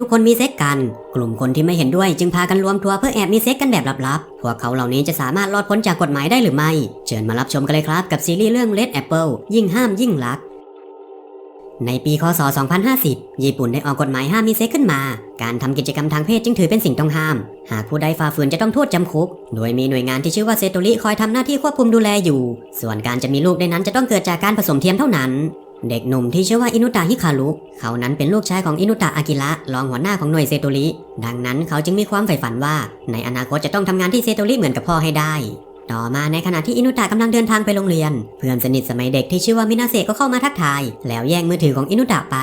ทุกคนมีเซ็กกัน กลุ่มคนที่ไม่เห็นด้วยจึงพากันรวมตัวเพื่อแอบมีเซ็กกันแบบลับๆ พวกเขาเหล่านี้จะสามารถรอดพ้นจากกฎหมายได้หรือไม่ เชิญมารับชมกันเลยครับกับซีรีส์เรื่อง Red Apple ยิ่งห้ามยิ่งรัก ในปีคศ 2050 ญี่ปุ่นได้ออกกฎหมายห้ามมีเซ็กขึ้นมา การทำกิจกรรมทางเพศจึงถือเป็นสิ่งต้องห้าม หากผู้ใดฝ่าฝืนจะต้องโทษจำคุก โดยมีหน่วยงานที่ชื่อว่าเซโตริคอยทำหน้าที่ควบคุมดูแลอยู่ ส่วนการจะมีลูกได้นั้นจะต้องเกิดจากการผสมเทียมเท่านั้น เด็กหนุ่มที่ชื่อว่าอินุตะฮิคารุเขานั้นเป็นลูกชายของอินุตะอากิระรองหัวหน้าของหน่วยเซโตริดังนั้นเขาจึงมีความใฝ่ฝันว่า ในอนาคตจะต้องทำงานที่เซโตริเหมือนกับพ่อให้ได้ ต่อมาในขณะที่อินุตะกำลังเดินทางไปโรงเรียน เพื่อนสนิทสมัยเด็กที่ชื่อว่ามินาเซก็เข้ามาทักทาย แล้วแย่งมือถือของอินุตะไป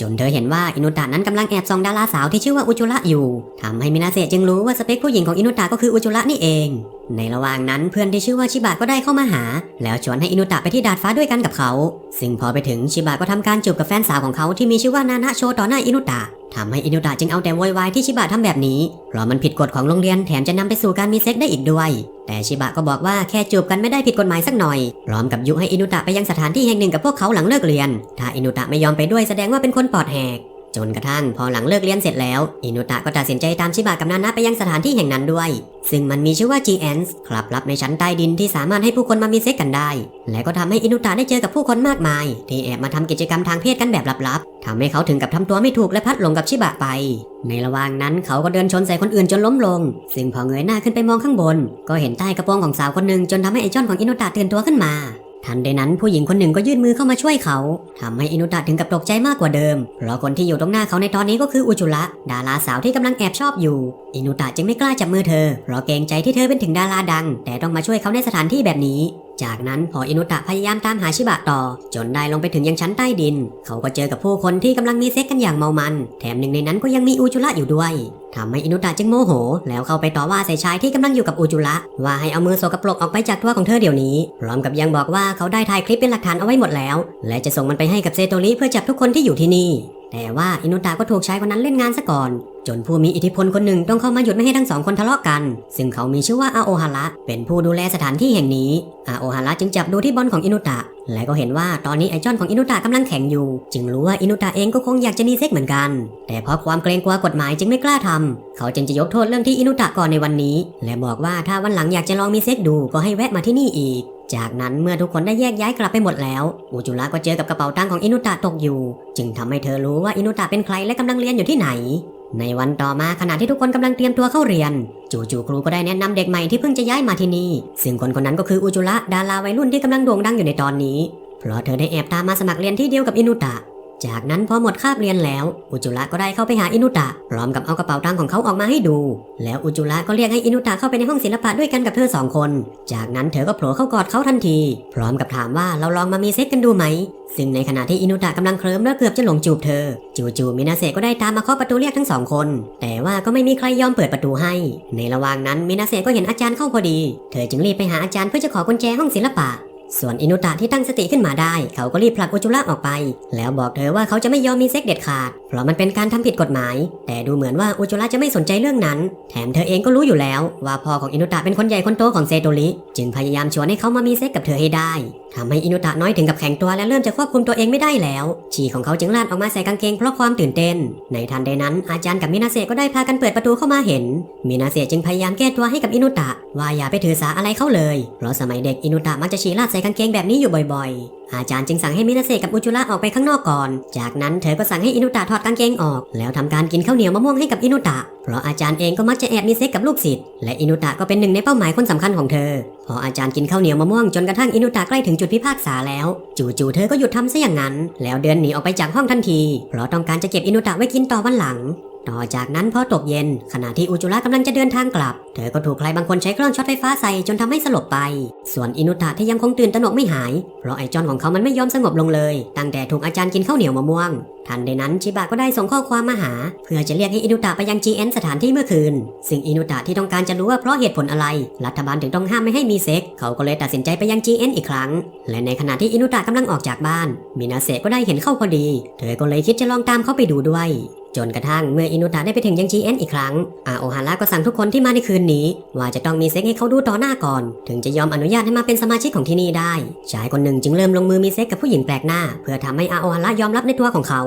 จนเธอเห็นว่าอินุตะนั้นกำลังแอบส่องดาราสาวที่ชื่อว่าอุจุระอยู่ทำให้มินาเซจึงรู้ว่าสเปคผู้หญิงของอินุตะก็คืออุจุระนี่เอง ในระหว่างนั้นเพื่อนที่ชื่อว่าชิบะก็ได้เข้ามาหา แล้วชวนให้อินุตะไปที่ดาดฟ้าด้วยกันกับเขา ซึ่งพอไปถึงชิบะก็ทำการจูบกับแฟนสาวของเขาที่มีชื่อว่านานะโชต่อหน้าอินุตะ ทำให้อินุตะจึงเอาแต่โวยวายที่ชิบะทำแบบนี้ เพราะมันผิดกฎของโรงเรียนแถมจะนำไปสู่การมีเซ็กได้อีกด้วย แต่ชิบะก็บอกว่าแค่จูบกันไม่ได้ผิดกฎหมายสักหน่อย พร้อมกับยุให้อินุตะไปยังสถานที่แห่งหนึ่งกับพวกเขาหลังเลิกเรียน ถ้าอินุตะไม่ยอมไปด้วยแสดงว่าเป็นคนปอดแหก จนกระทั่งพอหลังเลิกเรียนเสร็จแล้ว อินุตะก็ตัดสินใจตามชิบะกับนานะไปยังสถานที่แห่งนั้นด้วย ซึ่งมันมีชื่อว่า g n s คลับลับในชั้นใต้ดินที่สามารถให้ผู้คนมามีเซ็กกันได้ และก็ทำให้อินุตะได้เจอกับผู้คนมากมาย ที่แอบมาทำกิจกรรมทางเพศกันแบบลับๆทำให้เขาถึงกับทำตัวไม่ถูกและพัดหลงกับชิบะไป ในระหว่างนั้นเขาก็เดินชนใส่คนอื่นจนล้มลง ซึ่งพอเงยหน้าขึ้นไปมองข้างบน ก็เห็นใต้กระโปรงของสาวคนหนึ่งจนทำให้ไอจอนของอินุตะตื่นตัวขึ้นมา ทันใดนั้นผู้หญิงคนหนึ่งก็ยื่นมือเข้ามาช่วยเขาทำให้อินุตะถึงกับตกใจมากกว่าเดิม เพราะคนที่อยู่ตรงหน้าเขาในตอนนี้ก็คืออุจุระดาราสาวที่กำลังแอบชอบอยู่ อินุตะจึงไม่กล้าจับมือเธอเพราะเกรงใจที่เธอเป็นถึงดาราดัง แต่ต้องมาช่วยเขาในสถานที่แบบนี้ จากนั้นพออินุตะพยายามตามหาชิบะต่อ จนได้ลงไปถึงยังชั้นใต้ดิน เขาก็เจอกับผู้คนที่กำลังมีเซ็กกันอย่างเมามัน แถมหนึ่งในนั้นก็ยังมีอุจุระอยู่ด้วยทำให้อินุตะจึงโมโห แล้วเข้าไปต่อว่าใส่ชายที่กำลังอยู่กับอุจุระว่าให้เอามือโสกปรกออกไปจากตัวของเธอเดี๋ยวนี้ พร้อมกับยังบอกว่าเขาได้ถ่ายคลิปเป็นหลักฐานเอาไว้หมดแล้ว และจะส่งมันไปให้กับเซโตริเพื่อจับทุกคนที่อยู่ที่นี่ แต่ว่าอินุตะก็ถูกชายคนนั้นเล่นงานซะก่อน จนผู้มีอิทธิพลคนหนึ่งต้องเข้ามาหยุดไม่ให้ทั้งสองคนทะเลาะกัน ซึ่งเขามีชื่อว่าอาโอฮาระเป็นผู้ดูแลสถานที่แห่งนี้อาโอฮาระจึงจับดูที่บอลของอินุตะ และก็เห็นว่าตอนนี้ไอจอนของอินุตะกำลังแข่งอยู่ จึงรู้ว่าอินุตะเองก็คงอยากจะมีเซ็กเหมือนกัน แต่เพราะความเกรงกลัวกฎหมายจึงไม่กล้าทำเขาจึงจะยกโทษเรื่องที่อินุตะก่อนในวันนี้ และบอกว่าถ้าวันหลังอยากจะลองมีเซ็กดูก็ให้แวะมาที่นี่อีกจากนั้นเมื่อทุกคนได้แยกย้ายกลับไปหมดแล้วอุจุระก็เจอกับกระเป๋าตังค์ของอินุตะตกอยู่ จึงทำให้เธอรู้ว่าอินุตะเป็นใครและกำลังเรียนอยู่ที่ไหน ในวันต่อมาขณะที่ทุกคนกำลังเตรียมตัวเข้าเรียน จู่ๆครูก็ได้แนะนำเด็กใหม่ที่เพิ่งจะย้ายมาที่นี่ ซึ่งคนคนนั้นก็คืออุจุระดาราวัยรุ่นที่กำลังโด่งดังอยู่ในตอนนี้ เพราะเธอได้แอบตามมาสมัครเรียนที่เดียวกับอินุตะ จากนั้นพอหมดคาบเรียนแล้ว อุจุระก็ได้เข้าไปหาอินุตะพร้อมกับเอากระเป๋าตังค์ของเขาออกมาให้ดู แล้วอุจุระก็เรียกให้อินุตะเข้าไปในห้องศิลปะด้วยกันกับเธอสองคน จากนั้นเธอก็โผล่เข้ากอดเขาทันที พร้อมกับถามว่าเราลองมามีเซ็กกันดูไหม ซึ่งในขณะที่อินุตะกำลังเคลิ้มและเกือบจะหลงจูบเธอ จู่ๆมินาเซก็ได้ตามมาเคาะประตูเรียกทั้งสองคน แต่ว่าก็ไม่มีใครยอมเปิดประตูให้ ในระหว่างนั้นมินาเซก็เห็นอาจารย์เข้าพอดี เธอจึงรีบไปหาอาจารย์เพื่อจะขอกุญแจห้องศิลปะ ส่วนอินุตะที่ตั้งสติขึ้นมาได้ เขาก็รีบผลักอุจุระออกไป แล้วบอกเธอว่าเขาจะไม่ยอมมีเซ็กเด็ดขาด เพราะมันเป็นการทำผิดกฎหมาย แต่ดูเหมือนว่าอุจุระจะไม่สนใจเรื่องนั้น แถมเธอเองก็รู้อยู่แล้ว ว่าพ่อของอินุตะเป็นคนใหญ่คนโตของเซโตริจึงพยายามชวนให้เขามามีเซ็กกับเธอให้ได้ทำให้อินุตะน้อยถึงกับแข็งตัวและเริ่มจะควบคุมตัวเองไม่ได้แล้ว ฉี่ของเขาจึงลาดออกมาใส่กางเกงเพราะความตื่นเต้น ในทันใดนั้นอาจารย์กับมินาเซก็ได้พากันเปิดประตูเข้ามาเห็น มินาเซจึงพยายามแก้ตัวให้กับอินุตะว่าอย่าไปถือสาอะไรเขาเลย เพราะสมัยเด็กอินุตะมักจะฉี่ลาดใส่กางเกงแบบนี้อยู่บ่อยๆ อาจารย์จึงสั่งให้มินาเซกับอุจุระออกไปข้างนอกก่อน จากนั้นเธอก็สั่งให้อินุตะถอดกางเกงออก แล้วทำการกินข้าวเหนียวมะม่วงให้กับอินุตะ เพราะอาจารย์เองก็มักจะแอบมีเซ็กกับลูกศิษย์ และอินุตะก็เป็นหนึ่งในเป้าหมายคนสำคัญของเธอ พออาจารย์กินข้าวเหนียวมะม่วงจนกระทั่งอินุตะใกล้ถึงจุดพิพากษาแล้ว จู่ๆเธอก็หยุดทำซะอย่างนั้น แล้วเดินหนีออกไปจากห้องทันที เพราะต้องการจะเก็บอินุตะไว้กินต่อวันหลัง ต่อจากนั้นพอตกเย็น ขณะที่อุจุระกำลังจะเดินทางกลับ เธอก็ถูกใครบางคนใช้เครื่องช็อตไฟฟ้าใส่จนทำให้สลบไป ส่วนอินุตะที่ยังคงตื่นตระหนกไม่หาย เพราะไอจอนของเขามันไม่ยอมสงบลงเลย ตั้งแต่ถูกอาจารย์กินข้าวเหนียวมะม่วง ทันใดนั้นชิบะก็ได้ส่งข้อความมาหา เพื่อจะเรียกให้อินุตะไปยัง GN สถานที่เมื่อคืน ซึ่งอินุตะที่ต้องการจะรู้ว่าเพราะเหตุผลอะไร รัฐบาลถึงต้องห้ามไม่ให้มีเซ็ก เขาก็เลยตัดสินใจไปยัง GN อีกครั้ง และในขณะที่อินุตะกำลังออกจากบ้าน มินาเซก็ได้เห็นเข้าพอดี เธอก็เลยคิดจะลองตามเขาไปดูด้วย จนกระทั่งเมื่ออินุตะได้ไปถึงยังชีเอ็นอีกครั้ง อาโอฮาระก็สั่งทุกคนที่มาในคืนนี้ ว่าจะต้องมีเซ็กให้เขาดูต่อหน้าก่อน ถึงจะยอมอนุญาตให้มาเป็นสมาชิกของที่นี่ได้ ชายคนหนึ่งจึงเริ่มลงมือมีเซ็กกับผู้หญิงแปลกหน้า เพื่อทำให้อาโอฮาระยอมรับในตัวของเขา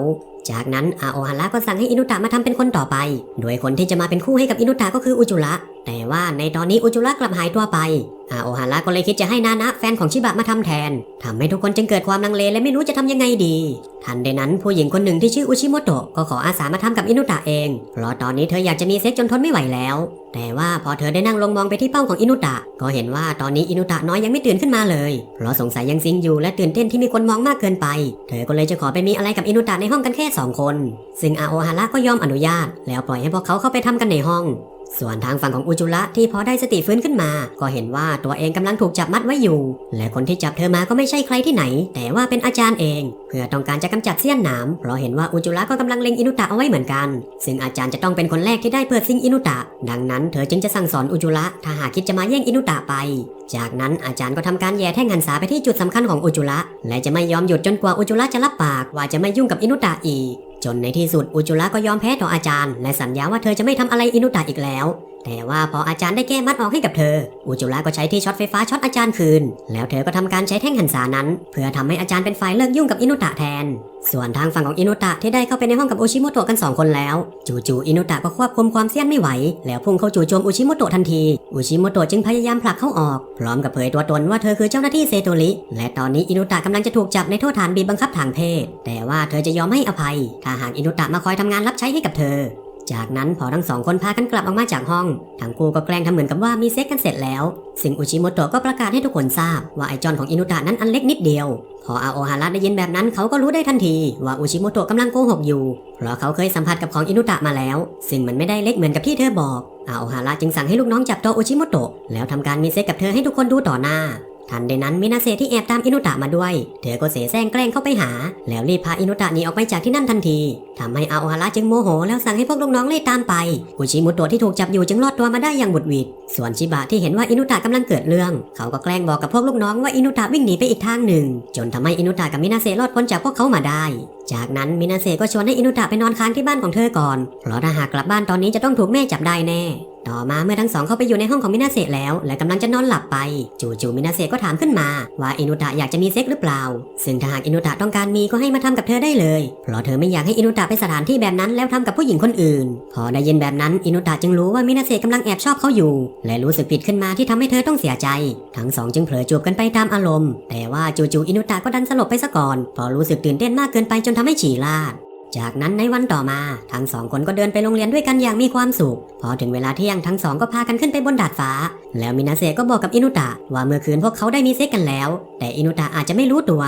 จากนั้นอาโอฮาระก็สั่งให้อินุตะมาทำเป็นคนต่อไป โดยคนที่จะมาเป็นคู่ให้กับอินุตะก็คืออุจุระ แต่ว่าในตอนนี้อุจุระกลับหายตัวไปอาโอฮาระก็เลยคิดจะให้นานะแฟนของชิบะมาทำแทนทำให้ทุกคนจึงเกิดความลังเลและไม่รู้จะทำยังไงดี ทันใดนั้นผู้หญิงคนหนึ่งที่ชื่ออุชิโมโตะก็ขออาสามาทำกับอินุตะเอง เพราะตอนนี้เธออยากจะมีเซ็กจนทนไม่ไหวแล้ว แต่ว่าพอเธอได้นั่งลงมองไปที่เป้าของอินุตะ ก็เห็นว่าตอนนี้อินุตะน้อยยังไม่ตื่นขึ้นมาเลย เพราะสงสัยยังซิงอยู่และตื่นเต้นที่มีคนมองมากเกินไป เธอก็เลยจะขอไปมีอะไรกับอินุตะในห้องกันแค่สองคน ซึ่งอาโอฮาระก็ยอมอนุญาต แล้วปล่อยให้พวกเขาเข้าไปทำกันในห้อง ส่วนทางฝั่งของอุจุระที่พอได้สติฟื้นขึ้นมา ก็เห็นว่าตัวเองกำลังถูกจับมัดไว้อยู่ และคนที่จับเธอมาก็ไม่ใช่ใครที่ไหน แต่ว่าเป็นอาจารย์เอง เพื่อต้องการจะกำจัดเสี้ยนหนามเพราะเห็นว่าอุจุระก็กำลังเล็งอินุตะเอาไว้เหมือนกัน ซึ่งอาจารย์จะต้องเป็นคนแรกที่ได้เปิดซิงอินุตะ ดังนั้นเธอจึงจะสั่งสอนอุจุระถ้าหากคิดจะมาแย่งอินุตะไป จากนั้นอาจารย์ก็ทำการแย่แท่งหันษาไปที่จุดสำคัญของอุจุระและจะไม่ยอมหยุดจนกว่าอุจุระจะรับปากว่าจะไม่ยุ่งกับอินุตะอีก จนในที่สุดอุจุระก็ยอมแพ้ต่ออาจารย์ และสัญญาว่าเธอจะไม่ทำอะไรอินุตะอีกแล้ว แต่ว่าพออาจารย์ได้แก้มัดออกให้กับเธอ อุจุระก็ใช้ที่ช็อตไฟฟ้าช็อตอาจารย์คืน แล้วเธอก็ทำการใช้แท่งหันษานั้น เพื่อทำให้อาจารย์เป็นฝ่ายเลิกยุ่งกับอินุตะแทน ส่วนทางฝั่งของอินุตะที่ได้เข้าไปในห้องกับอุชิโมโตะกันสองคนแล้ว จู่ๆอินุตะก็ควบคุมความเสี้ยนไม่ไหว แล้วพุ่งเข้าจู่โจมอุชิโมโตะทันทีอุชิโมโตะจึงพยายามผลักเขาออก พร้อมกับเผยตัวตนว่าเธอคือเจ้าหน้าที่เซโตริและตอนนี้อินุตะกำลังจะถูกจับในโทษฐานบีบบังคับทางเพศ แต่ว่าเธอจะยอมให้อภัย ถ้าหากอินุตะมาคอยทำงานรับใช้ให้กับเธอ จากนั้นพอทั้งสองคนพากันกลับออกมาจากห้อง ทั้งคู่ก็แกล้งทำเหมือนกับว่ามีเซ็กกันเสร็จแล้ว ซึ่งอุชิโมโตะก็ประกาศให้ทุกคนทราบว่าไอจอนของอินุตะนั้นอันเล็กนิดเดียว พออาโอฮาระได้ยินแบบนั้นเขาก็รู้ได้ทันทีว่าอุชิโมโตะกำลังโกหกอยู่ เพราะเขาเคยสัมผัสกับของอินุตะมาแล้ว ซึ่งมันไม่ได้เล็กเหมือนกับที่เธอบอกอาโอฮาระจึงสั่งให้ลูกน้องจับตัวอุชิโมโตะแล้วทำการมีเซ็กกับเธอให้ทุกคนดูต่อหน้า ทันใดนั้นมินาเซที่แอบตามอินุตะมาด้วย เธอก็เสแสร้งแกล้งเข้าไปหา แล้วรีบพาอินุตะหนีออกไปจากที่นั่นทันทีทำให้อาโอฮาระจึงโมโห แล้วสั่งให้พวกลูกน้องไล่ตามไปอุชิมุโตะที่ถูกจับอยู่จึงรอดตัวมาได้อย่างบุดหวิด ส่วนชิบะที่เห็นว่าอินุตะกำลังเกิดเรื่อง เขาก็แกล้งบอกกับพวกลูกน้องว่าอินุตะวิ่งหนีไปอีกทางหนึ่ง จนทำให้อินุตะกับมินาเซรอดพ้นจากพวกเขามาได้ จากนั้นมินาเซก็ชวนให้อินุตะไปนอนค้างที่บ้านของเธอก่อน เพราะถ้าหากกลับบ้านตอนนี้จะต้องถูกแม่จับได้แน่ ต่อมาเมื่อทั้งสองเข้าไปอยู่ในห้องของมินาเซแล้ว และกำลังจะนอนหลับไป จู่ๆมินาเซก็ถามขึ้นมา ว่าอินุตะอยากจะมีเซ็กหรือเปล่า ซึ่งถ้าหากอินุตะต้องการมีก็ให้มาทำกับเธอได้เลย เพราะเธอไม่อยากให้อินุตะไปสถานที่แบบนั้นแล้วทำกับผู้หญิงคนอื่น พอได้ยินแบบนั้นอินุตะจึงรู้ว่ามินาเซะกำลังแอบชอบเขาอยู่ และรู้สึกผิดขึ้นมาที่ทำให้เธอต้องเสียใจ ทั้งสองจึงเผลอจูบกันไปตามอารมณ์ แต่ว่าจู่ๆอินุตะก็ดันสลบไปซะก่อนเพราะรู้สึกตื่นเต้นมากเกินไปจนทำให้ฉี่ลาด จากนั้นในวันต่อมา ทั้งสองคนก็เดินไปโรงเรียนด้วยกันอย่างมีความสุข พอถึงเวลาเที่ยงทั้งสองก็พากันขึ้นไปบนดาดฟ้า แล้วมินาเซก็บอกกับอินุตะว่าเมื่อคืนพวกเขาได้มีเซ็กกันแล้ว แต่อินุตะอาจจะไม่รู้ตัว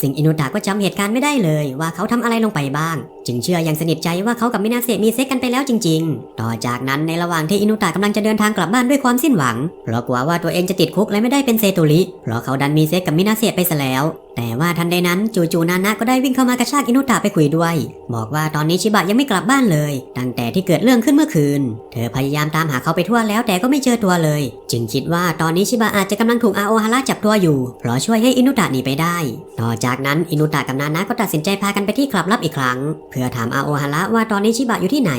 สิ่งอินุตะก็จำเหตุการณ์ไม่ได้เลย ว่าเขาทำอะไรลงไปบ้าง จึงเชื่ออย่างสนิทใจว่าเขากับมินาเซมีเซ็กกันไปแล้วจริง ๆ ต่อจากนั้นในระหว่างที่อินุตะกำลังจะเดินทางกลับบ้านด้วยความสิ้นหวัง เพราะกลัวว่าตัวเองจะติดคุกและไม่ได้เป็นเซโตริ เพราะเขาดันมีเซ็กกับมินาเซไปซะแล้ว แต่ว่าทันใดนั้นจู่ๆนานะก็ได้วิ่งเข้ามากระชากอินุตะไปคุยด้วย บอกว่าตอนนี้ชิบะยังไม่กลับบ้านเลย ตั้งแต่ที่เกิดเรื่องขึ้นเมื่อคืน เธอพยายามตามหาเขาไปทั่วแล้วแต่ก็ไม่เจอตัวเลย จึงคิดว่าตอนนี้ชิบะอาจจะกำลังถูกอาโอฮาระจับตัวอยู่ เพราะช่วยให้อินุตะหนีไปได้ ต่อจากนั้นอินุตะกับนานะก็ตัดสินใจพากันไปที่คลับลับอีกครั้งเพื่อถามอาโอฮาระว่าตอนนี้ชิบะอยู่ที่ไหน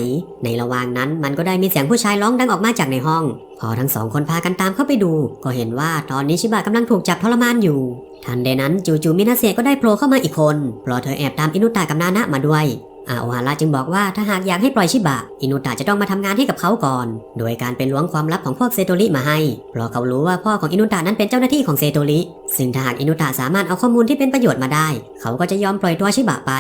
ในระหว่างนั้นมันก็ได้มีเสียงผู้ชายร้องดังออกมาจากในห้อง พอทั้งสองคนพากันตามเข้าไปดู ก็เห็นว่าตอนนี้ชิบะกำลังถูกจับทรมานอยู่ ทันใดนั้นจู่ๆมินาเซก็ได้โผล่เข้ามาอีกคนเพราะเธอแอบตามอินุตะกับนานะมาด้วยอาโอฮาระจึงบอกว่าถ้าหากอยากให้ปล่อยชิบะ อินุตะจะต้องมาทำงานให้กับเขาก่อน โดยการเป็นล้วงความลับของพวกเซโตริมาให้ เพราะเขารู้ว่าพ่อของอินุตะนั้นเป็นเจ้าหน้าที่ของเซโตริ ซึ่งถ้าหากอินุตะสามารถเอาข้อมูลที่เป็นประโยชน์มาได้ เขาก็จะยอมปล่อยตัวชิบะไป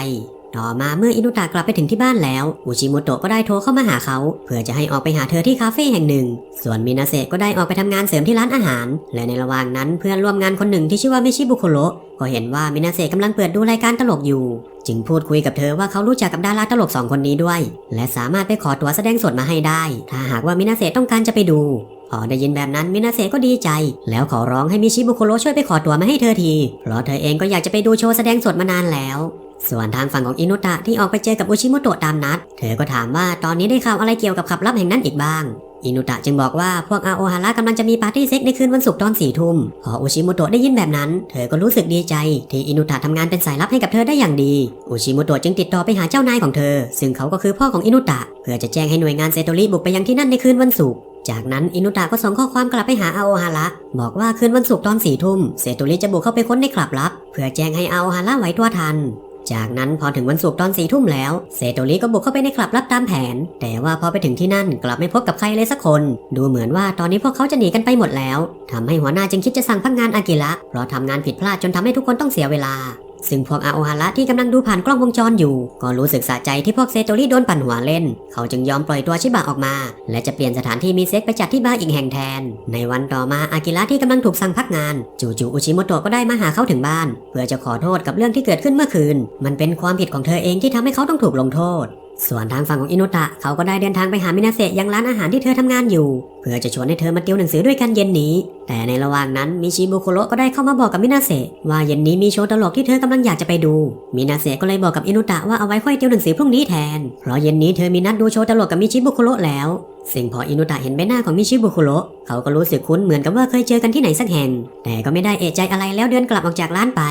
ต่อมาเมื่ออินุตะกลับไปถึงที่บ้านแล้ว อุชิโมโตะก็ได้โทรเข้ามาหาเขา เพื่อจะให้ออกไปหาเธอที่คาเฟ่แห่งหนึ่ง ส่วนมินาเซะก็ได้ออกไปทำงานเสริมที่ร้านอาหาร และในระหว่างนั้นเพื่อนร่วมงานคนหนึ่งที่ชื่อว่ามิชิบุโคโรก็เห็นว่ามินาเซะกำลังเปิดดูรายการตลกอยู่ จึงพูดคุยกับเธอว่าเขารู้จักกับดาราตลกสองคนนี้ด้วย และสามารถไปขอตั๋วแสดงสดมาให้ได้ ถ้าหากว่ามินาเซะต้องการจะไปดูพอได้ยินแบบนั้นมินาเซะก็ดีใจ แล้วขอร้องให้มิชิบุโคโรช่วยไปขอตั๋วมาให้เธอที เพราะเธอเองก็อยากจะไปดูโชว์แสดงสดมานานแล้ว ส่วนทางฝั่งของอินุตะที่ออกไปเจอกับอุชิโมโตะตามนัด เธอก็ถามว่าตอนนี้ได้ข่าวอะไรเกี่ยวกับขับลับแห่งนั้นอีกบ้าง อินุตะจึงบอกว่าพวกอาโอฮาระกำลังจะมีปาร์ตี้เซ็กในคืนวันศุกร์ตอนสี่ทุ่ม พออุชิโมโตะได้ยินแบบนั้น เธอก็รู้สึกดีใจ ที่อินุตะทำงานเป็นสายลับให้กับเธอได้อย่างดี อุชิโมโตะจึงติดต่อไปหาเจ้านายของเธอ ซึ่งเขาก็คือพ่อของอินุตะ เพื่อจะแจ้งให้หน่วยงานเซโตริบุกไปยังที่นั่นในคืนวันศุกร์จากนั้นอินุตะก็ส่งข้อความกลับไปหาอาโอฮาระ บอกว่าคืนวันศุกร์ตอนสี่ทุ่มเซโตริจะบุกเข้าไปค้นในคลับลับ เพื่อแจ้งให้อาโอฮาระไหวตัวทัน จากนั้นพอถึงวันศุกร์ตอนสี่ทุ่มแล้ว เซโตริก็บุกเข้าไปในคลับรับตามแผน แต่ว่าพอไปถึงที่นั่นกลับไม่พบกับใครเลยสักคน ดูเหมือนว่าตอนนี้พวกเขาจะหนีกันไปหมดแล้วทำให้หัวหน้าจึงคิดจะสั่งพักงานอากิระเพราะทำงานผิดพลาดจนทำให้ทุกคนต้องเสียเวลา ซึ่งพวกอาโอฮาระที่กำลังดูผ่านกล้องวงจรอยู่ ก็รู้สึกสะใจที่พวกเซโตริโดนปั่นหัวเล่น เขาจึงยอมปล่อยตัวชิบะออกมา และจะเปลี่ยนสถานที่มีเซ็กไปจัดที่บาร์อีกแห่งแทน ในวันต่อมาอากิระที่กำลังถูกสั่งพักงาน จู่ๆอุชิโมโตะก็ได้มาหาเขาถึงบ้าน เพื่อจะขอโทษกับเรื่องที่เกิดขึ้นเมื่อคืน มันเป็นความผิดของเธอเองที่ทำให้เขาต้องถูกลงโทษส่วนทางฝั่งของอินุตะเขาก็ได้เดินทางไปหามินาเซะยังร้านอาหารที่เธอทำงานอยู่ เพื่อจะชวนให้เธอมาติวหนังสือด้วยกันเย็นนี้แต่ในระหว่างนั้นมิชิบุคุโรก็ได้เข้ามาบอกกับมินาเซะว่าเย็นนี้มีโชว์ตลกที่เธอกำลังอยากจะไปดู มินาเซะก็เลยบอกกับอินุตะว่าเอาไว้ค่อยติวหนังสือพรุ่งนี้แทน เพราะเย็นนี้เธอมีนัดดูโชว์ตลกกับมิชิบุคุโรแล้วซึ่งพออินุตะเห็นใบหน้าของมิชิบุคุโรเขาก็รู้สึกคุ้นเหมือนกับว่าเคยเจอกันที่ไหนสักแห่ง แต่ก็ไม่ได้เอะใจอะไรแล้วเดินกลับออกจากร้านไป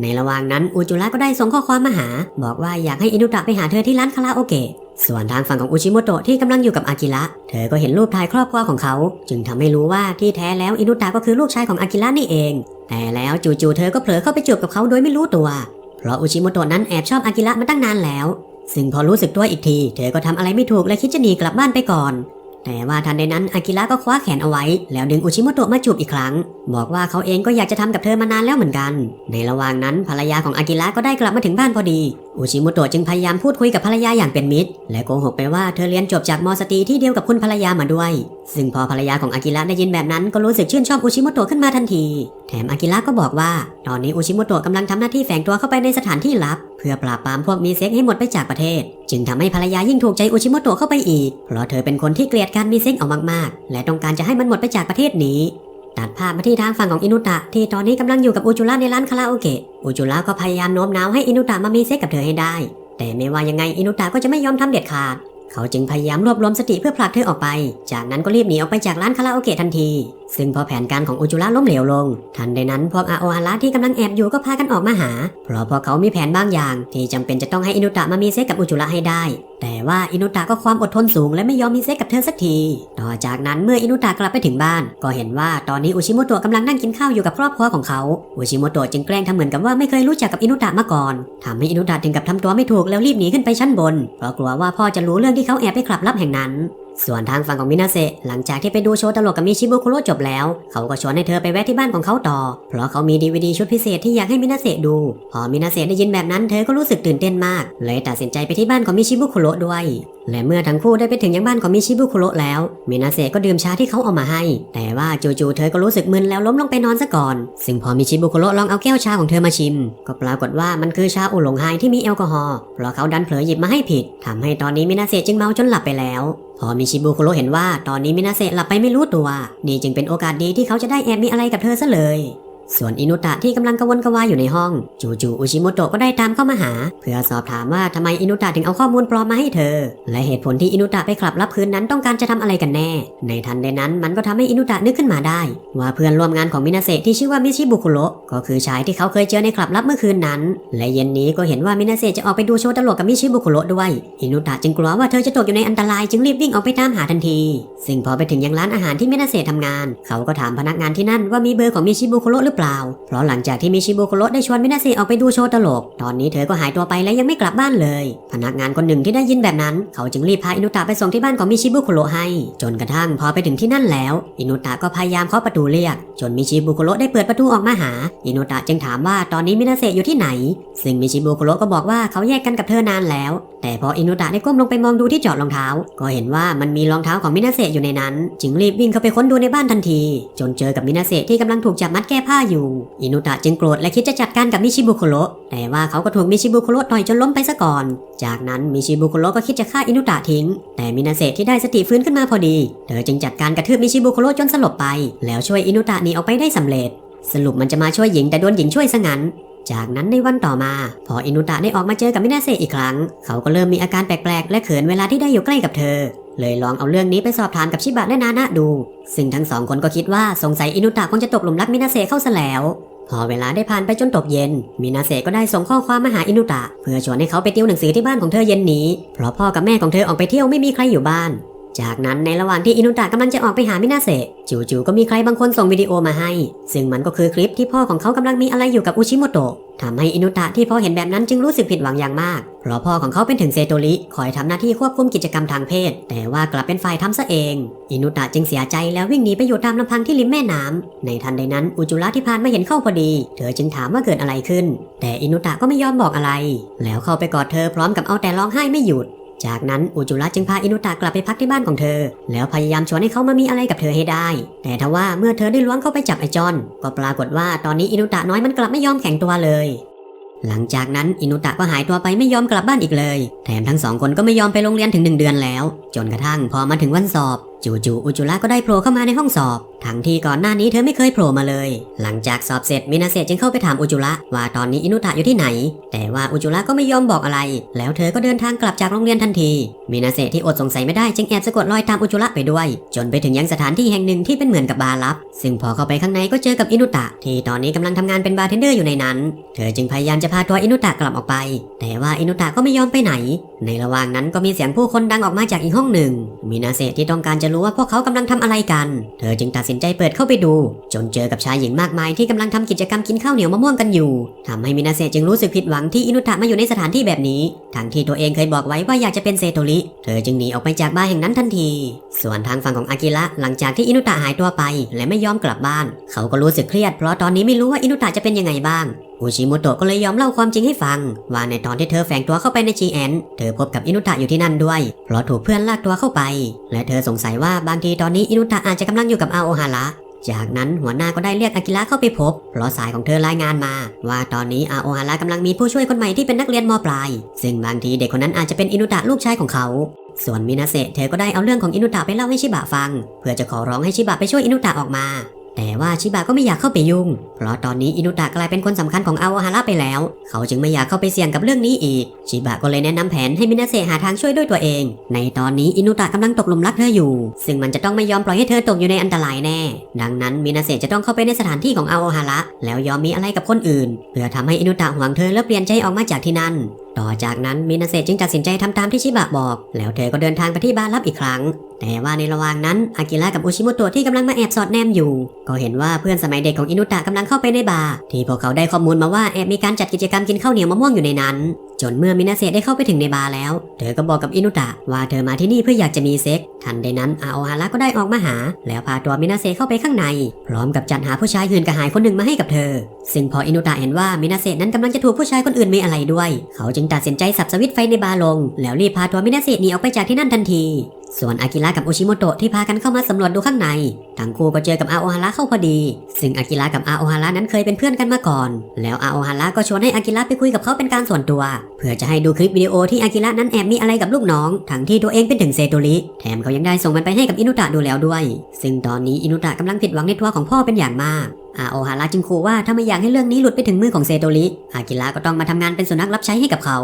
ในระหว่างนั้นอุจุระก็ได้ส่งข้อความมาหา บอกว่าอยากให้อินุตะไปหาเธอที่ร้านคาราโอเกะ ส่วนทางฝั่งของอุชิโมโตะที่กำลังอยู่กับอากิระ เธอก็เห็นรูปถ่ายครอบครัวของเขา จึงทำให้รู้ว่าที่แท้แล้วอินุตะก็คือลูกชายของอากิระนี่เอง แต่แล้วจู่ๆเธอก็เผลอเข้าไปจูบกับเขาโดยไม่รู้ตัว เพราะอุชิโมโตะนั้นแอบชอบอากิระมาตั้งนานแล้ว ซึ่งพอรู้สึกตัวอีกที เธอก็ทำอะไรไม่ถูกและคิดจะหนีกลับบ้านไปก่อน แต่ว่าทันใดนั้นอากิระก็คว้าแขนเอาไว้ แล้วดึงอุชิโมโตะมาจูบอีกครั้ง บอกว่าเขาเองก็อยากจะทำกับเธอมานานแล้วเหมือนกัน ในระหว่างนั้นภรรยาของอากิระก็ได้กลับมาถึงบ้านพอดี อุชิโมโตะจึงพยายามพูดคุยกับภรรยาอย่างเป็นมิตร และโกหกไปว่าเธอเรียนจบจากมอสตีที่เดียวกับคุณภรรยามาด้วยซึ่งพอภรรยาของอากิระได้ยินแบบนั้นก็รู้สึกชื่นชอบอุชิโมโตะขึ้นมาทันที แถมอากิระก็บอกว่า ตอนนี้อุชิโมโตะกำลังทำหน้าที่แฝงตัวเข้าไปในสถานที่ลับ เพื่อปราบปรามพวกมีเซ็กให้หมดไปจากประเทศ จึงทำให้ภรรยายิ่งถูกใจอุชิโมโตะเข้าไปอีก เพราะเธอเป็นคนที่เกลียดการมีเซ็กออกมากๆ และต้องการจะให้มันหมดไปจากประเทศนี้ตัดภาพมาที่ทางฝั่งของอินุตะที่ตอนนี้กำลังอยู่กับอุจุระในร้านคาราโอเกะอุจุระก็พยายามโน้มน้าวให้อินุตะมามีเซ็กกับเธอให้ได้ แต่ไม่ว่ายังไงอินุตะก็จะไม่ยอมทำเด็ดขาด เขาจึงพยายามรวบรวมสติเพื่อผลักเธอออกไป จากนั้นก็รีบหนีออกไปจากร้านคาราโอเกะทันที ซึ่งพอแผนการของอุจุระล้มเหลวลง ทันใดนั้นพวกอาโอฮาระที่กำลังแอบอยู่ก็พากันออกมาหา เพราะพวกเขามีแผนบางอย่าง ที่จำเป็นจะต้องให้อินุตะมามีเซ็กกับอุจุระให้ได้ แต่ว่าอินุตะก็ความอดทนสูงและไม่ยอมมีเซ็กกับเธอสักที ต่อจากนั้นเมื่ออินุตะกลับไปถึงบ้าน ก็เห็นว่าตอนนี้อุชิโมโตะกำลังนั่งกินข้าวอยู่กับครอบครัวของเขาอุชิโมโตะจึงแกล้งทำเหมือนกับว่าไม่เคยรู้จักกับอินุตะมาก่อนทำให้อินุตะถึงกับทำตัวไม่ถูกแล้วรีบหนีขึ้นไปชั้นบนเพราะกลัวว่าพ่อจะรู้เรื่องที่เขาแอบไปคลับลับแห่งนั้น ส่วนทางฝั่งของมินาเซะหลังจากที่ไปดูโชว์ตลกกับมิชิบุคุโรจบแล้ว เขาก็ชวนให้เธอไปแวะที่บ้านของเขาต่อ เพราะเขามีดีวดีชุดพิเศษที่อยากให้มินาเซะดู พอมินาเซะได้ยินแบบนั้นเธอก็รู้สึกตื่นเต้นมาก เลยตัดสินใจไปที่บ้านของมิชิบุคุโรด้วย และเมื่อทั้งคู่ได้ไปถึงยังบ้านของมิชิบุคุโรแล้ว มินาเซะก็ดื่มชาที่เขาเอามาให้ แต่ว่าจู่ๆเธอก็รู้สึกมึนแล้วล้มลงไปนอนซะก่อน ซึ่งพอมิชิบุคุโรลองเอาแก้วชาของเธอมาชิม ก็ปรากฏว่ามันคือชาอุหลงไฮที่มีแอลกอฮอล์ เพราะเขาดันเผลอหยิบมาให้ผิดทำให้ตอนนี้มินาเซะจึงเมาจนหลับไปแล้ว พอมิชิบุคุโรเห็นว่าตอนนี้มินาเซะหลับไปไม่รู้ตัว นี่จึงเป็นโอกาสดีที่เขาจะได้แอบมีอะไรกับเธอซะเลย ส่วนอินุตะที่กำลังกระวนกระวายอยู่ในห้อง จู่ๆอุชิโมโตะก็ได้ตามเข้ามาหา เพื่อสอบถามว่าทำไมอินุตะถึงเอาข้อมูลปลอมมาให้เธอ และเหตุผลที่อินุตะไปคลับรับคืนนั้นต้องการจะทำอะไรกันแน่ ในทันใดนั้นมันก็ทำให้อินุตะนึกขึ้นมาได้ ว่าเพื่อนร่วมงานของมินาเซที่ชื่อว่ามิชิบุคุโรก็คือชายที่เขาเคยเจอในคลับลับเมื่อคืนนั้น และเย็นนี้ก็เห็นว่ามินาเซจะออกไปดูโชว์ตลกกับมิชิบุคุโรด้วย อินุตะจึงกลัวว่าเธอจะตกอยู่ในอันตรายจึงรีบวิ่งออกไปตามหาทันที ซึ่งพอไปถึงยังร้านอาหารที่มินาเซะทำงาน เขาก็ถามพนักงานที่นั่นว่ามีเบอร์ของมิชิบุคุโรหรือเปล่าเพราะหลังจากที่มิชิบุคุโรได้ชวนมินาเซออกไปดูโชว์ตลก ตอนนี้เธอก็หายตัวไปและยังไม่กลับบ้านเลย พนักงานคนหนึ่งที่ได้ยินแบบนั้น เขาจึงรีบพาอินุตะไปส่งที่บ้านของมิชิบุคุโรให้ จนกระทั่งพอไปถึงที่นั่นแล้ว อินุตะก็พยายามเคาะประตูเรียก จนมิชิบุคุโรได้เปิดประตูออกมาหา อินุตะจึงถามว่าตอนนี้มินาเซอยู่ที่ไหน ซึ่งมิชิบุคุโรก็บอกว่าเขาแยกกันกับเธอนานแล้ว แต่พออินุตะได้ก้มลงไปมองดูที่จอดรองเท้า ก็เห็นว่ามันมีรองเท้าของมินาเซอยู่ในนั้น จึงรีบวิ่งเข้าไปค้นดูในบ้านทันที จนเจอกับมินาเซที่กำลังถูกจับมัดแก้ผ้าอยู่ อินุตะจึงโกรธและคิดจะจัดการกับมิชิบุคุโระแต่ว่าเขาก็ถูกมิชิบุคุโระต่อยจนล้มไปซะก่อน จากนั้นมิชิบุคุโระก็คิดจะฆ่าอินุตะทิ้ง แต่มินาเซที่ได้สติฟื้นขึ้นมาพอดี เธอจึงจัดการกระทืบมิชิบุคุโระจนสลบไป แล้วช่วยอินุตะหนีออกไปได้สำเร็จ สรุปมันจะมาช่วยหญิงแต่โดนหญิงช่วยซะงั้น จากนั้นในวันต่อมา พออินุตะได้ออกมาเจอกับมินาเซอีกครั้ง เขาก็เริ่มมีอาการแปลกๆ และเขินเวลาที่ได้อยู่ใกล้กับเธอ เลยลองเอาเรื่องนี้ไปสอบถามกับชิบะและนานะดู ซึ่งทั้งสองคนก็คิดว่าสงสัยอินุตะคงจะตกหลุมรักมินาเซเข้าซะแล้ว พอเวลาได้ผ่านไปจนตกเย็น มินาเซก็ได้ส่งข้อความมาหาอินุตะ เพื่อชวนให้เขาไปติวหนังสือที่บ้านของเธอเย็นนี้ เพราะพ่อกับแม่ของเธอออกไปเที่ยวไม่มีใครอยู่บ้าน จากนั้นในระหว่างที่อินุตะกำลังจะออกไปหามินาเซจู่ๆก็มีใครบางคนส่งวิดีโอมาให้ ซึ่งมันก็คือคลิปที่พ่อของเขากำลังมีอะไรอยู่กับอุชิโมโตะทำให้อินุตะที่พอเห็นแบบนั้นจึงรู้สึกผิดหวังอย่างมาก เพราะพ่อของเขาเป็นถึงเซโตริคอยทำหน้าที่ควบคุมกิจกรรมทางเพศ แต่ว่ากลับเป็นฝ่ายทำซะเอง อินุตะจึงเสียใจแล้ววิ่งหนีไปอยู่ตามลำพังที่ริมแม่น้ำในทันใดนั้นอุจุระที่พานมาเห็นเข้าพอดี เธอจึงถามว่าเกิดอะไรขึ้น แต่อินุตะก็ไม่ยอมบอกอะไร แล้วเข้าไปกอดเธอพร้อมกับเอาแต่ร้องไห้ไม่หยุด จากนั้นอุจุระจึงพาอินุตะกลับไปพักที่บ้านของเธอ แล้วพยายามชวนให้เขามามีอะไรกับเธอให้ได้ แต่ทว่าเมื่อเธอได้ล้วงเข้าไปจับไอจอน ก็ปรากฏว่าตอนนี้อินุตะน้อยมันกลับไม่ยอมแข็งตัวเลย หลังจากนั้นอินุตะก็หายตัวไปไม่ยอมกลับบ้านอีกเลย แถมทั้งสองคนก็ไม่ยอมไปโรงเรียนถึงหนึ่งเดือนแล้ว จนกระทั่งพอมาถึงวันสอบ จู่ๆอุจุระก็ได้โผล่เข้ามาในห้องสอบ ทั้งที่ก่อนหน้านี้เธอไม่เคยโผล่มาเลย หลังจากสอบเสร็จมินาเซจึงเข้าไปถามอุจุระว่าตอนนี้อินุตะอยู่ที่ไหน แต่ว่าอุจุระก็ไม่ยอมบอกอะไร แล้วเธอก็เดินทางกลับจากโรงเรียนทันที มินาเซที่อดสงสัยไม่ได้จึงแอบสะกดรอยตามอุจุระไปด้วย จนไปถึงยังสถานที่แห่งหนึ่งที่เป็นเหมือนกับบาร์ลับ ซึ่งพอเข้าไปข้างในก็เจอกับอินุตะ ที่ตอนนี้กำลังทำงานเป็นบาร์เทนเดอร์อยู่ในนั้น เธอจึงพยายามจะพาตัวอินุตะกลับออกไป แต่ว่าอินุตะก็ไม่ยอมไปไหน ในระหว่างนั้นก็มีเสียงผู้คนดังออกมาจากอีกห้องหนึ่งมินาเซที่ต้องการจะรู้ว่าพวกเขากำลังทำอะไรกัน เธอจึงตัดสินใจเปิดเข้าไปดู จนเจอกับชายหญิงมากมายที่กำลังทำกิจกรรมกินข้าวเหนียวมะม่วงกันอยู่ทำให้มินาเซจึงรู้สึกผิดหวังที่อินุตะมาอยู่ในสถานที่แบบนี้ ทั้งที่ตัวเองเคยบอกไว้ว่าอยากจะเป็นเซโตริ เธอจึงหนีออกไปจากบ้านแห่งนั้นทันที ส่วนทางฝั่งของอากิระหลังจากที่อินุตะหายตัวไป และไม่ยอมกลับบ้าน เขาก็รู้สึกเครียดเพราะตอนนี้ไม่รู้ว่าอินุตะจะเป็นยังไงบ้างอุชิโมโตะก็เลยยอมเล่าความจริงให้ฟัง ว่าในตอนที่เธอแฝงตัวเข้าไปใน GN เธอพบกับอินุตะอยู่ที่นั่นด้วย เพราะถูกเพื่อนลากตัวเข้าไป และเธอสงสัยว่าบางทีตอนนี้อินุตะอาจจะกำลังอยู่กับอาโอฮาระจากนั้นหัวหน้าก็ได้เรียกอากิระเข้าไปพบ เพราะสายของเธอรายงานมา ว่าตอนนี้อาโอฮาระกำลังมีผู้ช่วยคนใหม่ที่เป็นนักเรียนมปลาย ซึ่งบางทีเด็กคนนั้นอาจจะเป็นอินุตะลูกชายของเขา ส่วนมินาเซะเธอก็ได้เอาเรื่องของอินุตะไปเล่าให้ชิบะฟัง เพื่อจะขอร้องให้ชิบะไปช่วยอินุตะออกมา แต่ว่าชิบะก็ไม่อยากเข้าไปยุ่ง เพราะตอนนี้อินุตะกลายเป็นคนสำคัญของอาโอฮาระไปแล้ว เขาจึงไม่อยากเข้าไปเสี่ยงกับเรื่องนี้อีก ชิบะก็เลยแนะนำแผนให้มินาเซหาทางช่วยด้วยตัวเอง ในตอนนี้อินุตะกำลังตกหลุมรักเธออยู่ ซึ่งมันจะต้องไม่ยอมปล่อยให้เธอตกอยู่ในอันตรายแน่ ดังนั้นมินาเซจะต้องเข้าไปในสถานที่ของอาโอฮาระแล้วยอมมีอะไรกับคนอื่น เพื่อทำให้อินุตะหวงเธอและเปลี่ยนใจออกมาจากที่นั่นต่อจากนั้นมินาเซจึงตัดสินใจทำตามที่ชิบะบอก แล้วเธอก็เดินทางไปที่บ้านลับอีกครั้ง แต่ว่าในระหว่างนั้นอากิระกับอุชิโมโตะที่กำลังมาแอบสอดแนมอยู่ ก็เห็นว่าเพื่อนสมัยเด็กของอินุตะกำลังเข้าไปในบาร์ที่พวกเขาได้ข้อมูลมาว่าแอบมีการจัดกิจกรรมกินข้าวเหนียวมะม่วงอยู่ในนั้น จนเมื่อมินาเซได้เข้าไปถึงในบาร์แล้ว เธอก็บอกกับอินุตะว่าเธอมาที่นี่เพื่ออยากจะมีเซ็กทันใดนั้นอาโอฮาระก็ได้ออกมาหา แล้วพาตัวมินาเซเข้าไปข้างใน พร้อมกับจัดหาผู้ชายหื่นกระหายคนหนึ่งมาให้กับเธอ ซึ่งพออินุตะเห็นว่ามินาเซนั้นกำลังจะถูกผู้ชายคนอื่นมีอะไรด้วย เขาจึงตัดสินใจสับสวิตช์ไฟในบาร์ลง แล้วรีบพาตัวมินาเซหนีออกไปจากที่นั่นทันที ส่วนอากิระกับโอชิโมโตะที่พากันเข้ามาสำรวจดูข้างใน ทั้งคู่ก็เจอกับอาโอฮาระเข้าพอดี ซึ่งอากิระกับอาโอฮาระนั้นเคยเป็นเพื่อนกันมาก่อน แล้วอาโอฮาระก็ชวนให้อากิระไปคุยกับเขาเป็นการส่วนตัว เพื่อจะให้ดูคลิปวิดีโอที่อากิระนั้นแอบมีอะไรกับลูกน้อง ทั้งที่ตัวเองเป็นถึงเซโตริ แถมเขายังได้ส่งมันไปให้กับอินุตะดูแล้วด้วย ซึ่งตอนนี้อินุตะกำลังผิดหวังในตัวของพ่อเป็นอย่างมาก อาโอฮาระจึงขู่ว่าถ้าไม่อยากให้เรื่องนี้หลุดไปถึงมือของเซโตริอากิระก็ต้องมาทำงานเป็นสุนัขรับใช้ให้กับเขา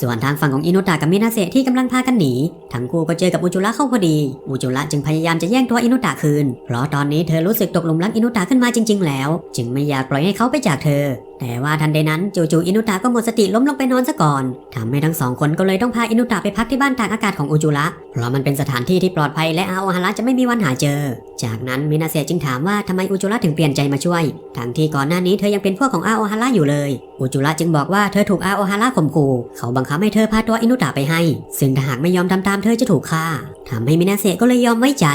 ส่วนทางฝั่งของอินุตะกับมินาเซะที่กำลังพากันหนี ทั้งคู่ก็เจอกับอุจุระเข้าพอดี อุจุระจึงพยายามจะแย่งตัวอินุตะคืน เพราะตอนนี้เธอรู้สึกตกหลุมรักอินุตะขึ้นมาจริง ๆ แล้ว จึงไม่อยากปล่อยให้เขาไปจากเธอแต่ว่าทันใดนั้นจู่ๆอินุตะก็หมดสติล้มลงไปนอนซะก่อนทำให้ทั้งสองคนก็เลยต้องพาอินุตะไปพักที่บ้านตากอากาศของอุจุระเพราะมันเป็นสถานที่ที่ปลอดภัยและอาโอฮาระจะไม่มีวันหาเจอ จากนั้นมินาเซจึงถามว่าทำไมอุจุระถึงเปลี่ยนใจมาช่วย ทั้งที่ก่อนหน้านี้เธอยังเป็นพวกของอาโอฮาระอยู่เลย อุจุระจึงบอกว่าเธอถูกอาโอฮาระข่มขู่เขาบังคับให้เธอพาตัวอินุตะไปให้ ซึ่งถ้าหากไม่ยอมทำตามเธอจะถูกฆ่า ทำให้มินาเซก็เลยยอมไว้ใจ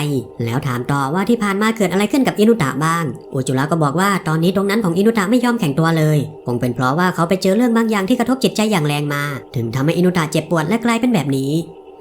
แล้วถามต่อว่าที่ผ่านมาเกิดอะไรขึ้นกับอินุตะบ้างอุจุระก็บอกว่าตอนนี้ตรงนั้นของอินุตะไม่ยอมแข็งตัวเลย คงเป็นเพราะว่าเขาไปเจอเรื่องบางอย่างที่กระทบจิตใจอย่างแรงมา ถึงทำให้อินุตะเจ็บปวดและกลายเป็นแบบนี้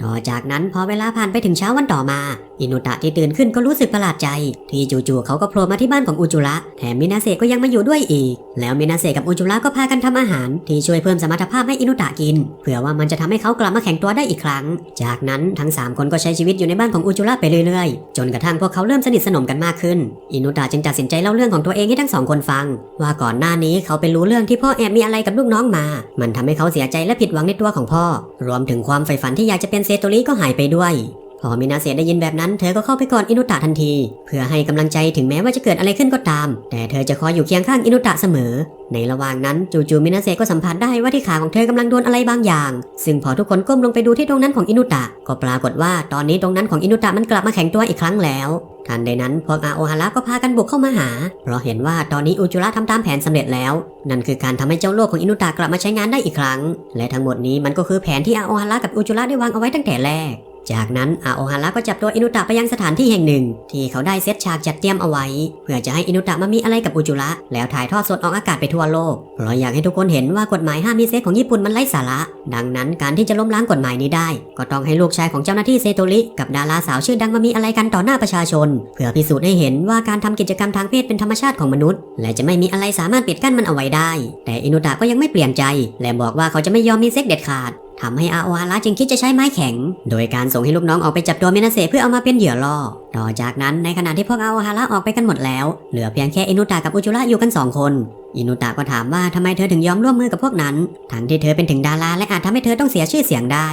ต่อจากนั้นพอเวลาผ่านไปถึงเช้าวันต่อมา อินุตะที่ตื่นขึ้นก็รู้สึกประหลาดใจ ที่จู่ๆเขาก็โผล่มาที่บ้านของอุจุระแถมมินาเซก็ยังมาอยู่ด้วยอีก แล้วมินาเซกับอุจุระก็พากันทำอาหาร ที่ช่วยเพิ่มสมรรถภาพให้อินุตะกิน เผื่อว่ามันจะทำให้เขากลับมาแข็งตัวได้อีกครั้ง จากนั้นทั้งสามคนก็ใช้ชีวิตอยู่ในบ้านของอุจุระไปเรื่อยๆ จนกระทั่งพวกเขาเริ่มสนิทสนมกันมากขึ้น อินุตะจึงตัดสินใจเล่าเรื่องของตัวเองให้ทั้งสองคนฟัง ว่าก่อนหน้านี้เขาไปรู้เรื่องที่พ่อแอบมีอะไรกับลูกน้องมา มันทำให้เขาเสียใจและผิดหวังในตัวของพ่อ รวมถึงความใฝ่ฝันที่อยากจะเป็นเซโตริก็หายไปด้วย พอมินาเซได้ยินแบบนั้นเธอก็เข้าไปกอดอินุตะทันที เพื่อให้กำลังใจถึงแม้ว่าจะเกิดอะไรขึ้นก็ตาม แต่เธอจะคอยอยู่เคียงข้างอินุตะเสมอ ในระหว่างนั้นจู่ๆมินาเซก็สัมผัสได้ว่าที่ขาของเธอกำลังโดนอะไรบางอย่าง ซึ่งพอทุกคนก้มลงไปดูที่ตรงนั้นของอินุตะ ก็ปรากฏว่าตอนนี้ตรงนั้นของอินุตะมันกลับมาแข็งตัวอีกครั้งแล้วทันใดนั้นพวกอาโอฮาระก็พากันบุกเข้ามาหา เพราะเห็นว่าตอนนี้อุจุระทำตามแผนสำเร็จแล้ว นั่นคือการทำให้เจ้าโลกของอินุตะกลับมาใช้งานได้อีกครั้ง และทั้งหมดนี้มันก็คือแผนที่อาโอฮาระกับอุจุระได้วางเอาไว้ตั้งแต่แรก จากนั้นอาโอฮาระก็จับตัวอินุตะไปยังสถานที่แห่งหนึ่ง ที่เขาได้เซตฉากจัดเตรียมเอาไว้ เพื่อจะให้อินุตะมามีอะไรกับอุจุระ แล้วถ่ายทอดสดออกอากาศไปทั่วโลก เพราะอยากให้ทุกคนเห็นว่ากฎหมายห้ามมีเซ็กของญี่ปุ่นมันไร้สาระ ดังนั้นการที่จะล้มล้างกฎหมายนี้ได้ ก็ต้องให้ลูกชายของเจ้าหน้าที่เซโตริกับดาราสาวชื่อดังมามีอะไรกันต่อหน้าประชาชน เพื่อพิสูจน์ให้เห็นว่าการทำกิจกรรมทางเพศเป็นธรรมชาติของมนุษย์ และจะไม่มีอะไรสามารถปิดกั้นมันเอาไว้ได้ แต่อินุตะก็ยังไม่เปลี่ยนใจ และบอกว่าเขาจะไม่ยอมมีเซ็กเด็ดขาด ทำให้อาโอฮาระจึงคิดจะใช้ไม้แข็ง โดยการส่งให้ลูกน้องออกไปจับตัวเมนาเซเพื่อเอามาเป็นเหยื่อล่อ ต่อจากนั้นในขณะที่พวกอาโอฮาระออกไปกันหมดแล้ว เหลือเพียงแค่อินุตะกับอุจุระอยู่กันสองคน อินุตะก็ถามว่าทำไมเธอถึงยอมร่วมมือกับพวกนั้น ทั้งที่เธอเป็นถึงดาราและอาจทำให้เธอต้องเสียชื่อเสียงได้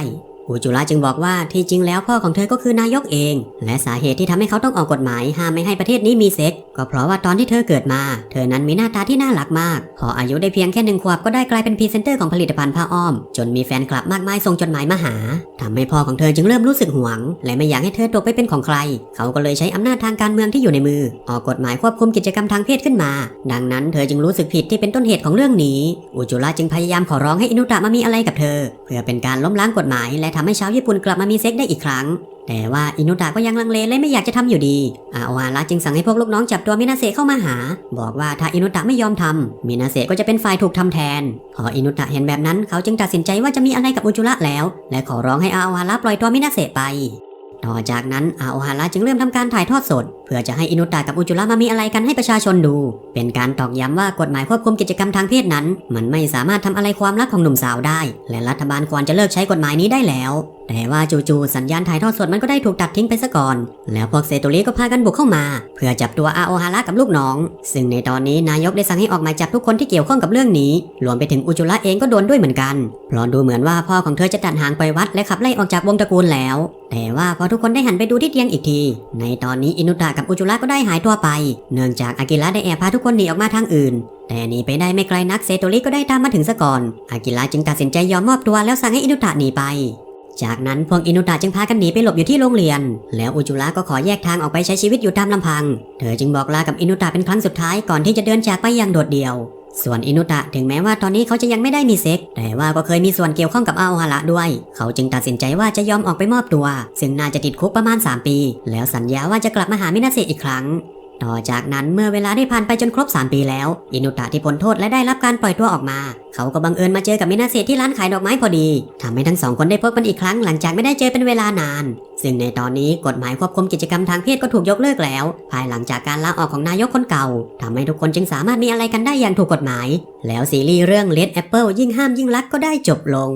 อุจุระจึงบอกว่าที่จริงแล้วพ่อของเธอก็คือนายกเอง และสาเหตุที่ทำให้เขาต้องออกกฎหมายห้ามไม่ให้ประเทศนี้มีเซ็กก็เพราะว่าตอนที่เธอเกิดมา เธอนั้นมีหน้าตาที่น่ารักมาก พออายุได้เพียงแค่หนึ่งขวบก็ได้กลายเป็นพรีเซนเตอร์ของผลิตภัณฑ์ผ้าอ้อม จนมีแฟนคลับมากมายส่งจดหมายมาหาทำให้พ่อของเธอจึงเริ่มรู้สึกหวง และไม่อยากให้เธอตกไปเป็นของใคร เขาก็เลยใช้อำนาจทางการเมืองที่อยู่ในมือ ออกกฎหมายควบคุมกิจกรรมทางเพศขึ้นมา ดังนั้นเธอจึงรู้สึกผิดที่เป็นต้นเหตุของเรื่องนี้ อุจุระจึงพยายามขอร้องให้อินุตะมามีอะไรกับเธอ เพื่อเป็นการล้มล้างกฎหมายและทำให้ชาวญี่ปุ่นกลับมามีเซ็กได้อีกครั้ง แต่ว่าอินุตะก็ยังลังเลและไม่อยากจะทำอยู่ดี อาโอฮาระจึงสั่งให้พวกลูกน้องจับตัวมินาเซเข้ามาหา บอกว่าถ้าอินุตะไม่ยอมทำมินาเซก็จะเป็นฝ่ายถูกทำแทน พออินุตะเห็นแบบนั้นเขาจึงตัดสินใจว่าจะมีอะไรกับอุจุระแล้ว และขอร้องให้อาโอฮาระปล่อยตัวมินาเซไป ต่อจากนั้นอาโอฮาระจึงเริ่มทำการถ่ายทอดสด เพื่อจะให้อินุตะกับอุจุระมามีอะไรกันให้ประชาชนดู เป็นการตอกย้ำว่ากฎหมายควบคุมกิจกรรมทางเพศนั้น มันไม่สามารถทำอะไรความรักของหนุ่มสาวได้ และรัฐบาลควรจะเลิกใช้กฎหมายนี้ได้แล้ว แต่ว่าจู่ๆสัญญาณถ่ายทอดสดมันก็ได้ถูกตัดทิ้งไปซะก่อน แล้วพวกเซโตริก็พากันบุกเข้ามา เพื่อจับตัวอาโอฮาระกับลูกน้อง ซึ่งในตอนนี้นายกได้สั่งให้ออกหมายจับทุกคนที่เกี่ยวข้องกับเรื่องนี้ รวมไปถึงอุจุระเองก็โดนด้วยเหมือนกัน เพราะดูเหมือนว่าพ่อของเธอจะตัดหางไปวัดและขับไล่ออกจากวงตระกูลแล้ว แต่ว่าพอทุกคนได้หันไปดูที่เตียงอีกที ในตอนนี้อินุตะกับอุจุระก็ได้หายตัวไป เนื่องจากอากิระได้แอบพาทุกคนหนีออกมาทางอื่นแต่หนีไปได้ไม่ไกลนักเซโตริก็ได้ตามมาถึงซะก่อน อากิระจึงตัดสินใจยอมมอบตัวแล้วสั่งให้อินุตะหนีไป จากนั้นพวกอินุตะจึงพากันหนีไปหลบอยู่ที่โรงเรียน แล้วอุจุระก็ขอแยกทางออกไปใช้ชีวิตอยู่ตามลำพัง เธอจึงบอกลากับอินุตะเป็นครั้งสุดท้ายก่อนที่จะเดินจากไปอย่างโดดเดี่ยว ส่วนอินุตะถึงแม้ว่าตอนนี้เขาจะยังไม่ได้มีเซ็ก แต่ว่าก็เคยมีส่วนเกี่ยวข้องกับอาโอฮาระด้วย เขาจึงตัดสินใจว่าจะยอมออกไปมอบตัว ซึ่งน่าจะติดคุกประมาณ 3 ปี แล้วสัญญาว่าจะกลับมาหามินาเซอีกครั้ง ต่อจากนั้นเมื่อเวลาได้ผ่านไปจนครบ 3 ปีแล้ว อินุตะที่พ้นโทษและได้รับการปล่อยตัวออกมา เขาก็บังเอิญมาเจอกับมินาเซที่ร้านขายดอกไม้พอดีทำให้ทั้งสองคนได้พบกันอีกครั้งหลังจากไม่ได้เจอเป็นเวลานาน ซึ่งในตอนนี้กฎหมายควบคุมกิจกรรมทางเพศก็ถูกยกเลิกแล้ว ภายหลังจากการลาออกของนายกคนเก่าทำให้ทุกคนจึงสามารถมีอะไรกันได้อย่างถูกกฎหมาย แล้วซีรีส์เรื่อง Red Apple ยิ่งห้ามยิ่งรักก็ได้จบลง